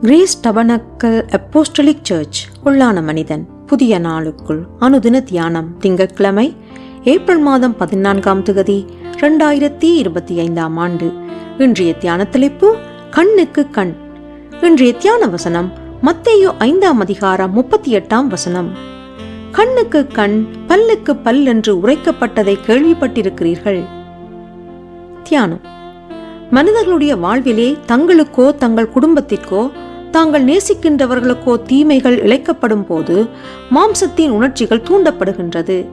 Grace tabernacle apostolic search உள்ளான மனிதன். புதிய நாளுக்குள் அனுதின தியானம் திங்கட்கிழமை ஏப்ரல் மாதம் பதினான்காம் தொகுதி ரெண்டாயிரத்தி இருபத்தி ஐந்தாம் ஆண்டு. இன்றைய தியான தலைப்பு கண்ணுக்கு கண். இன்றைய தியான வசனம் மத்தையோ ஐந்தாம் அதிகாரம் முப்பத்தி எட்டாம் வசனம். கண்ணுக்கு கண் பல்லுக்கு பல் என்று உரைக்கப்பட்டதை கேள்விப்பட்டிருக்கிறீர்கள். தியானம். மனிதர்களுடைய வாழ்விலே தங்களுக்கோ தங்கள் குடும்பத்திற்கோ தாங்கள் நேசிக்கின்றவர்களுக்கோ தீமைகள் இழைக்கப்படும் போது மாம்சத்தின் உணர்ச்சிகள் தூண்டப்படுகின்றது.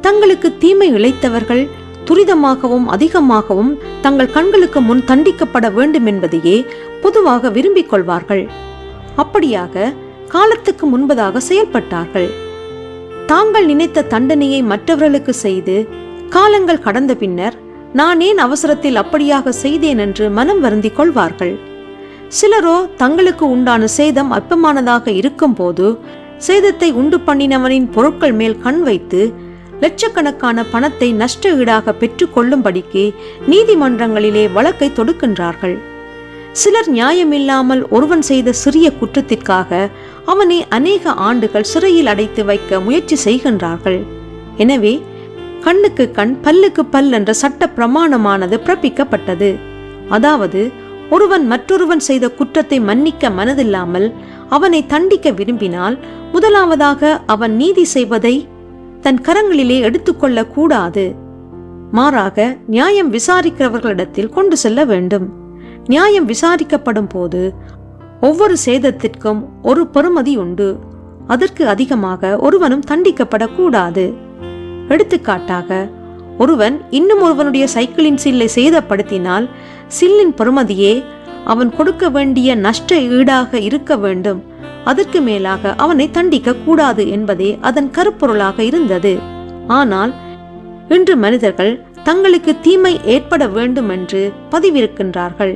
தங்களுக்கு தீமை இழைத்தவர்கள் துரிதமாகவும் அதிகமாகவும் தங்கள் கண்களுக்கு முன் தண்டிக்கப்பட வேண்டும் என்பதையே பொதுவாக விரும்பிக் கொள்வார்கள். அப்படியாக காலத்துக்கு முன்பதாக செயல்பட்டார்கள். தாங்கள் நினைத்த தண்டனையை மற்றவர்களுக்கு செய்து காலங்கள் கடந்த பின்னர் நான் ஏன் அவசரத்தில் அப்படியாக செய்தேன் என்று மனம் வருந்திக் கொள்வார்கள். சிலரோ தங்களுக்கு உண்டான சேதம் அற்பமானதாக இருக்கும்போது சேதத்தை உண்டு பண்ணினவனின் பொருட்கள் மேல் கண் வைத்து லட்சக்கணக்கான பணத்தை நஷ்ட ஈடாக பெற்றுக்கொள்ளும்படிக்கு நீதிமன்றங்களிலே வழக்கை தொடுக்கின்றார்கள். சிலர் நியாயமில்லாமல் ஒருவன் செய்த சிறிய குற்றத்திற்காக அவனை அநேக ஆண்டுகள் சிறையில் அடைத்து வைக்க முயற்சி செய்கின்றார்கள். எனவே கண்ணுக்கு கண் பல்லுக்கு பல் என்ற சட்ட பிரமாணமானது பிறப்பிக்கப்பட்டது. அதாவது ஒருவன் மற்றொருவன் செய்த குற்றத்தை மன்னிக்க மனதில்லாமல் அவனை தண்டிக்க விரும்பினால் முதலாவதாக அவன் நீதி செய்வதை தன் கரங்களிலே எடுத்துக்கொள்ள கூடாது மாறாக நியாயம் விசாரிக்கிறவர்களிடத்தில் கொண்டு செல்ல வேண்டும். நியாயம் விசாரிக்கப்படும் போது ஒவ்வொரு சேதத்திற்கும் ஒரு பெறுமதி உண்டு. அதற்கு அதிகமாக ஒருவனும் தண்டிக்கப்படக்கூடாது. எடுத்துக்காட்டாக ஒருவன் இன்னும் ஒருவனுடைய சைக்கிளின் சில்லை சேதப்படுத்தினால் சில்லின் பெறுமதியே அவன் கொடுக்க வேண்டிய நஷ்ட ஈடாக இருக்க வேண்டும். அதற்கு மேலாக அவனை தண்டிக்க கூடாது என்பதே அதன் கருப்பொருளாக இருந்தது. ஆனால் இன்று மனிதர்கள் தங்களுக்கு தீமை ஏற்பட வேண்டும் என்று பதிவிருக்கின்றார்கள்.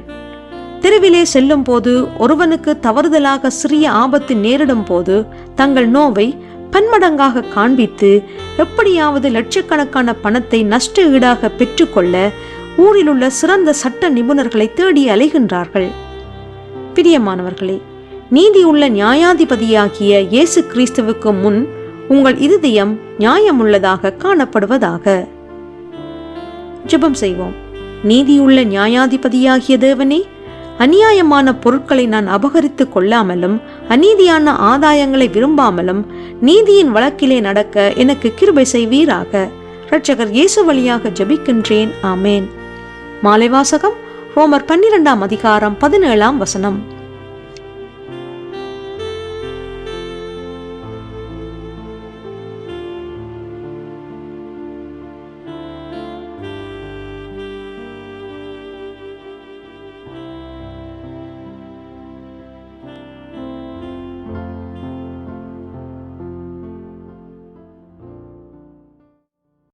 தெருவிலே செல்லும் போது ஒருவனுக்கு தவறுதலாக சிறிய ஆபத்து நேரிடும் போது தங்கள் நோவை பன்மடங்காக காண்பித்து எப்படியாவது லட்சக்கணக்கான பணத்தை நஷ்ட ஈடாக பெற்றுக்கொள்ள ஊரிலுள்ள சிறந்த சட்ட நிபுணர்களை தேடி அலைகின்றார்கள். பிரியமானவர்களே நீதியுள்ள நியாயாதிபதியாகிய இயேசு கிறிஸ்துவுக்கு முன் உங்கள் இருதயம் நியாயமுள்ளதாக காணப்படுவதாக. ஜெபம் செய்வோம். நீதியுள்ள நியாயாதிபதியாகிய தேவனே அநியாயமான பொருட்களை நான் அபகரித்துக் கொள்ளாமலும் அநீதியான ஆதாயங்களை விரும்பாமலும் நீதியின் வழக்கிலே நடக்க எனக்கு கிருபை செய்வீராக. இரட்சகர் இயேசு வழியாக ஜபிக்கின்றேன். ஆமேன். மாலைவாசகம் ரோமர் பன்னிரெண்டாம் அதிகாரம் பதினேழாம் வசனம்.